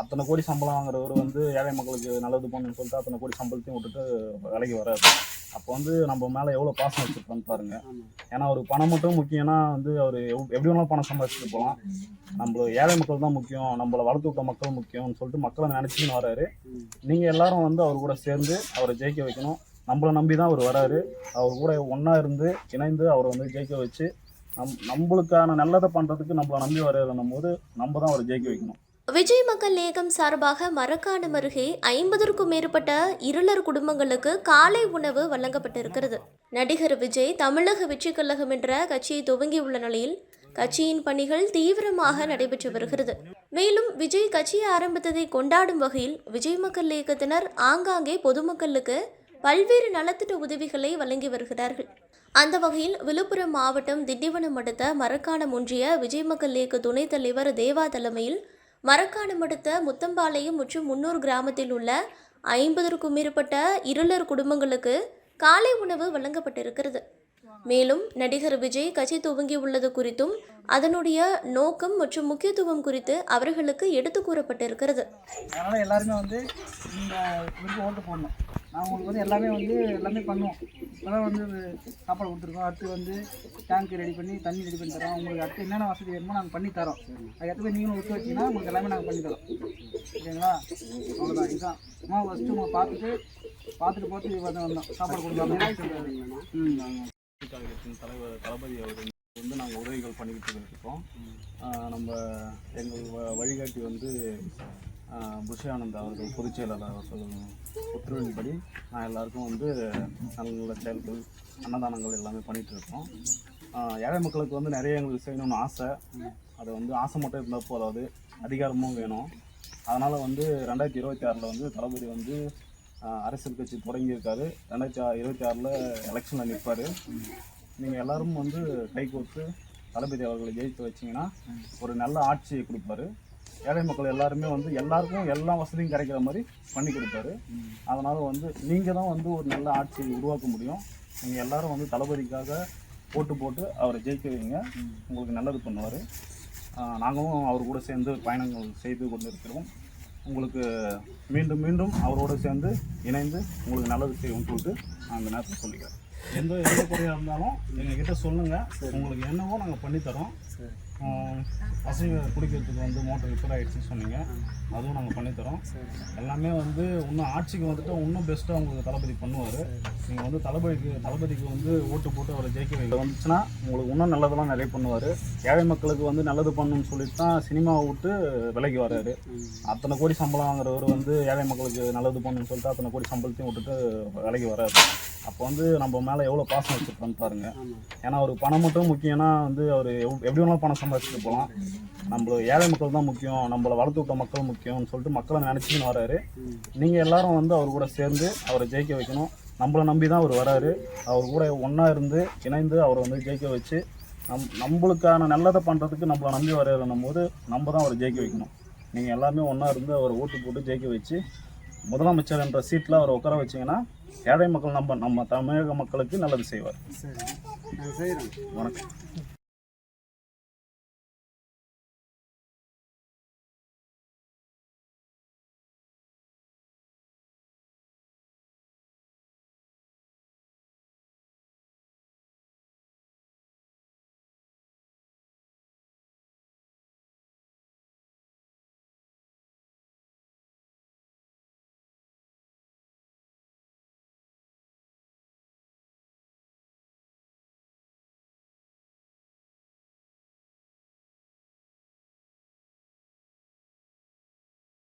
அத்தனை கோடி சம்பளம் வாங்குறவர் வந்து ஏழை மக்களுக்கு நல்லது பண்ணணும்னு சொல்லிட்டு அத்தனை கோடி சம்பளத்தையும் விட்டுட்டு விலைக்கு வராது அப்போ வந்து நம்ம மேலே எவ்வளோ பாசம் வச்சுருக்கோன்னு பாருங்க. ஏன்னா அவர் பணம் மட்டும் முக்கியம்னா வந்து அவர் எப்படி வேணாலும் பணம் சம்பாதிச்சுட்டு போகலாம். நம்மள ஏழை மக்கள் தான் முக்கியம் நம்மளை வளர்த்து விட்ட மக்கள் முக்கியம்னு சொல்லிட்டு மக்களை நினச்சின்னு வராரு. நீங்கள் எல்லாரும் வந்து அவர் கூட சேர்ந்து அவரை ஜெயிக்க வைக்கணும். நம்மளை நம்பி தான் அவர் வராரு. அவர் கூட ஒன்றா இருந்து இணைந்து அவரை வந்து ஜெயிக்க வச்சு நம் நம்மளுக்கான நல்லதை பண்ணுறதுக்கு நம்மளை நம்பி வர்றதுன்னும் போது நம்ம தான் அவரை ஜெயிக்க வைக்கணும். விஜய் மக்கள் ஏகம் சார்பாக மரக்காணம் அருகே ஐம்பதற்கும் மேற்பட்ட இருளர் குடும்பங்களுக்கு காலை உணவு வழங்கப்பட்டிருக்கிறது. நடிகர் விஜய் தமிழக வெற்றி கழகம் என்ற கட்சியை துவங்கியுள்ள நிலையில் கட்சியின் பணிகள் தீவிரமாக நடைபெற்று வருகிறது. மேலும் விஜய் கட்சியை ஆரம்பித்ததை கொண்டாடும் வகையில் விஜய் மக்கள் இயக்கத்தினர் ஆங்காங்கே பொதுமக்களுக்கு பல்வேறு நலத்திட்ட உதவிகளை வழங்கி வருகிறார்கள். அந்த வகையில் விழுப்புரம் மாவட்டம் திண்டிவனம் அடுத்த மரக்காணம் ஒன்றிய விஜய் மக்கள் இயக்க துணைத் தலைவர் தேவா தலைமையில் மரக்காணம் அடுத்த முத்தம்பாளையம் மற்றும் முன்னூர் கிராமத்தில் உள்ள ஐம்பதற்கும் மேற்பட்ட இருளர் குடும்பங்களுக்கு காலை உணவு வழங்கப்பட்டிருக்கிறது. மேலும் நடிகர் விஜய் கட்சி துவங்கியுள்ளது குறித்தும் அதனுடைய நோக்கம் மற்றும் முக்கியத்துவம் குறித்து அவர்களுக்கு எடுத்து கூறப்பட்டிருக்கிறது. அதனால் எல்லாருமே வந்து இந்த இதுக்கு ஓட்டு போடணும். நான் உங்களுக்கு வந்து எல்லாமே வந்து எல்லாமே பண்ணுவோம். இப்போதான் வந்து சாப்பாடு கொடுத்துருக்கோம். அடுத்து வந்து டேங்க் ரெடி பண்ணி தண்ணி ரெடி பண்ணி தரோம். உங்களுக்கு அடுத்து என்னென்ன வசதி வேணுமோ நாங்கள் பண்ணி தரோம். அதுக்கடுத்து நீங்களும் ஒத்து வச்சிங்கன்னா உங்களுக்கு எல்லாமே நாங்கள் பண்ணி தரோம். ஓகேங்களா அவ்வளோதான் இதுதான். அம்மா ஃபஸ்ட்டு உங்களை பார்த்துட்டு பார்த்துட்டு பார்த்து வந்து வந்தோம். சாப்பாடு கொடுக்கலாம் ம் கழகத்தின் தலைவர் தளபதி அவர் வந்து நாங்கள் உதவிகள் பண்ணிக்கிட்டு இருக்கோம். நம்ம எங்கள் வ- வழிகாட்டி வந்து ஆஹ் புஷி அவர்கள் பொதுச் செயலாளர் அவர்கள் உத்தரவின்படி நான் எல்லாருக்கும் வந்து நல்ல நல்ல செயல்கள் அன்னதானங்கள் எல்லாமே பண்ணிகிட்டு இருக்கோம். ஏழை மக்களுக்கு வந்து நிறைய எங்களுக்கு செய்யணும்னு ஆசை. அது வந்து ஆசை மட்டும் இருந்தால் போதாது. அதிகாரமும் வேணும். அதனால் வந்து ரெண்டாயிரத்தி இருபத்தி ஆறில் வந்து தளபதி வந்து அரசியல் கட்சி தொடங்கியிருக்காரு. ரெண்டாயிரத்தி இருபத்தி ஆறில் எலெக்ஷனில் நிற்பார். நீங்கள் எல்லாரும் வந்து கை கொடுத்து தளபதி அவர்களை ஜெயித்து வச்சிங்கன்னா ஒரு நல்ல ஆட்சியை கொடுப்பாரு. ஏழை மக்கள் எல்லாருமே வந்து எல்லாருக்கும் எல்லா வசதியும் கிடைக்கிற மாதிரி பண்ணி கொடுப்பாரு. அதனால் வந்து நீங்கள் தான் வந்து ஒரு நல்ல ஆட்சியை உருவாக்க முடியும். நீங்கள் எல்லாரும் வந்து தளபதிக்காக ஓட்டு போட்டு அவரை ஜெயிக்க வைங்க. உங்களுக்கு நல்லது பண்ணுவார். நாங்களும் அவர் கூட சேர்ந்து பயணங்கள் செய்து கொண்டு இருக்கிறோம் உங்களுக்கு மீண்டும் மீண்டும் அவரோடு சேர்ந்து இணைந்து உங்களுக்கு நல்லது செய்வோம்னு சொல்லிட்டு நான் இந்த நேரத்தில் சொல்லிக்கிறேன். எந்த எந்த குறையாக இருந்தாலும் எங்ககிட்ட சொல்லுங்கள் உங்களுக்கு என்னவோ நாங்கள் பண்ணித்தரோம் ஆஹ் பசங்க குடிக்கிறதுக்கு வந்து மோட்டர் ரிப்பேர் ஆகிடுச்சுன்னு சொன்னீங்க. அதுவும் நாங்கள் பண்ணித்தரோம். எல்லாமே வந்து இன்னும் ஆட்சிக்கு வந்துட்டு இன்னும் பெஸ்ட்டாக உங்களுக்கு தளபதி பண்ணுவார். நீங்கள் வந்து தளபதிக்கு தளபதிக்கு வந்து ஓட்டு போட்டு அவரை ஜெயிக்க வைக்க வந்துச்சுன்னா உங்களுக்கு இன்னும் நல்லதெல்லாம் நிறைய பண்ணுவார். ஏழை மக்களுக்கு வந்து நல்லது பண்ணணும்னு சொல்லிட்டு தான் சினிமாவை விட்டு விலைக்கு வர்றாரு. அத்தனை கோடி சம்பளம் வாங்குறவர் வந்து ஏழை மக்களுக்கு நல்லது பண்ணணும்னு சொல்லிட்டு அத்தனை கோடி சம்பளத்தையும் விட்டுட்டு விலைக்கு வராரு அப்போ வந்து நம்ம மேலே எவ்வளோ பாசம் வச்சுருக்கோன்னு பாருங்க. ஏன்னா அவருக்கு பணம் மட்டும் முக்கியம்னா வந்து அவர் எப்படி வேணாலும் பணம் சம்பாதிச்சுட்டு போகலாம் நம்மள ஏழை மக்கள் தான் முக்கியம் நம்மளை வளர்த்து விட்ட மக்கள் முக்கியம்னு சொல்லிட்டு மக்களை நினச்சின்னு வராரு. நீங்கள் எல்லாரும் வந்து அவர் கூட சேர்ந்து அவரை ஜெயிக்க வைக்கணும். நம்மளை நம்பி தான் அவர் வராரு. அவர் கூட ஒன்றா இருந்து இணைந்து அவரை வந்து ஜெயிக்க வச்சு நம் நம்மளுக்கான நல்லதை பண்ணுறதுக்கு நம்மளை நம்பி வர்றதுன்னும் போது நம்ம தான் அவரை ஜெயிக்க வைக்கணும். நீங்கள் எல்லாமே ஒன்றா இருந்து அவரை ஓட்டு போட்டு ஜெயிக்க வச்சு முதலமைச்சர் என்ற சீட்டில் அவரை உட்கார வச்சிங்கன்னா ஏழை மக்கள் நம்ம நம்ம தமிழக மக்களுக்கு நல்லது செய்வார். வணக்கம்.